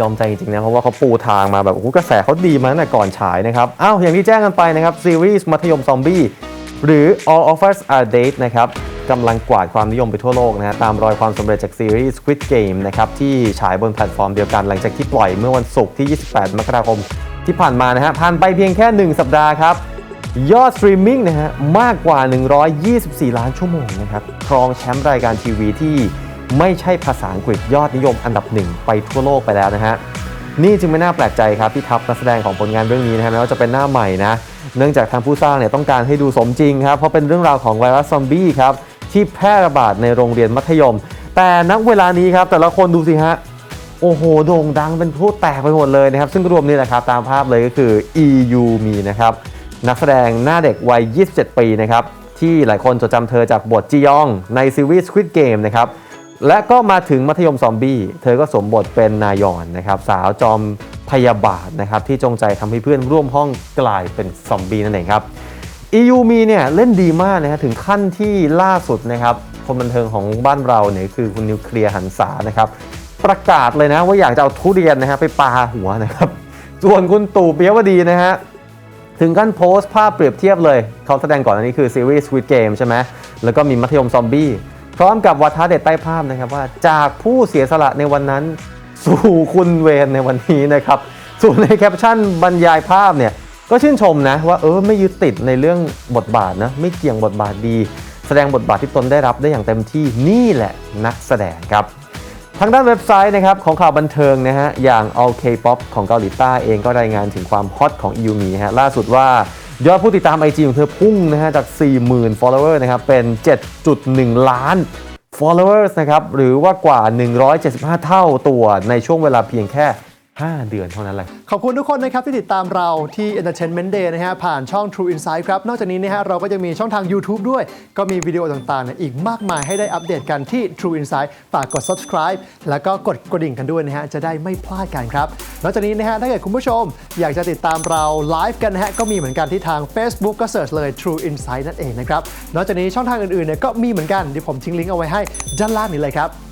ยอมใจจริงๆนะ เพราะว่าเขาปูทางมาแบบกระแสเขาดีมาตั้งแต่ก่อนฉายนะครับ อ้าว อย่างที่แจ้งกันไปนะครับ ซีรีส์มัธยมซอมบี้หรือ All of Us Are Dead นะครับกำลังกวาดความนิยมไปทั่วโลกนะฮะตามรอยความสำเร็จจากซีรีส์ Squid Game นะครับที่ฉายบนแพลตฟอร์มเดียวกันหลังจากที่ปล่อยเมื่อวันศุกร์ที่ 28 มกราคมที่ผ่านมานะฮะผ่านไปเพียงแค่ 1 สัปดาห์ครับ ยอดสตรีมมิ่งนะฮะมากกว่า 124 ล้านชั่วโมงนะครับครองแชมป์รายการทีวีที่ ไม่ใช่ภาษาอังกฤษยอดนิยมอันดับหนึ่งไปทั่วโลกไปแล้วนะฮะนี่จึงไม่น่าแปลกใจครับที่ทัพนักแสดงของผลงานเรื่องนี้นะฮะแม้ว่าจะเป็นหน้าใหม่นะเนื่องจากทางผู้สร้างเนี่ยต้องการให้ดูสมจริงครับเพราะเป็นเรื่องราวของไวรัสซอมบี้ครับที่แพร่ระบาดในโรงเรียนมัธยม แต่นักเวลานี้ครับแต่ละคนดูสิฮะโอ้โหโด่งดังเป็นพลุแตกไปหมดเลยนะครับ ซึ่งรวมนี่แหละครับตามภาพเลยก็คือ EU มีนะครับนักแสดงหน้าเด็กวัย 27 ปีนะครับที่หลายคนจดจำเธอจากบทจียองในซีรีส์ Squid Game นะครับ และก็มาถึงมัธยมซอมบี้ เธอก็สวมบทเป็นนายอนนะครับสาวจอมพยาบาทนะครับที่จงใจทำให้เพื่อนร่วมห้องกลายเป็นซอมบี้นั่นเองครับ EU มีเนี่ยเล่นดีมากนะฮะถึงขั้นที่ล่าสุดนะครับคนบันเทิงของบ้านเราเนี่ยคือคุณนิวเคลียร์หันษานะครับประกาศเลยนะว่าอยากจะเอาทุเรียนนะฮะไปปาหัวนะครับส่วนคุณตู่ปิยวดีนะฮะถึงขั้นโพสต์ภาพเปรียบเทียบเลยเขาแสดงก่อนอันนี้คือซีรีส์ Squid Game ใช่ไหมแล้วก็มีมัธยมซอมบี้ พร้อมกับวัฒเด็ดใต้ภาพนะครับว่าจากผู้เสียสละในวันนั้น สู่คุณเวนในวันนี้นะครับส่วนในแคปชั่นบรรยายภาพเนี่ยก็ชื่นชมนะว่าเออไม่ยึดติดในเรื่องบทบาทนะไม่เกี่ยงบทบาทดี แสดงบทบาทที่ตนได้รับได้อย่างเต็มที่นี่แหละนักแสดงครับทางด้านเว็บไซต์นะครับของข่าวบันเทิงนะฮะอย่าง All K-pop ของเกาหลีใต้เองก็รายงานถึงความฮอตของอิวมีฮะล่าสุดว่า ยอดผู้ติดตามไอจีของเธอพุ่งนะฮะจาก 40,000 follower นะครับ เป็น 7.1 ล้าน followers นะครับ หรือว่ากว่า 175 เท่าตัวในช่วงเวลาเพียงแค่ 5 เดือนเท่านั้นแหละขอบคุณทุกคนนะครับที่ติดตามเราที่ Entertainment Day นะฮะผ่านช่อง True Insight ครับ นอกจากนี้นะฮะเราก็จะมีช่องทาง YouTube ด้วย ก็มีวิดีโอต่างๆเนี่ยอีกมากมายให้ได้อัปเดตกันที่ True Insight ฝากกด subscribe แล้วก็กดกระดิ่งกันด้วยนะฮะจะได้ไม่พลาดกันครับ นอกจากนี้นะฮะถ้าเกิดคุณผู้ชม อยากจะติดตามเราไลฟ์กันนะฮะก็มีเหมือนกันที่ทาง Facebook ก็เสิร์ชเลย True Insight นั่นเองนะครับนอกจากนี้ช่องทางอื่นๆเนี่ยก็มีเหมือนกันเดี๋ยวผมทิ้งลิงก์เอาไว้ให้ด้านล่างนี้เลยครับ